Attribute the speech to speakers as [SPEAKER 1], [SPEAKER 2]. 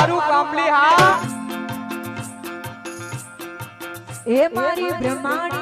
[SPEAKER 1] મારું કામલી હા.
[SPEAKER 2] એ મારી બ્રહ્માણી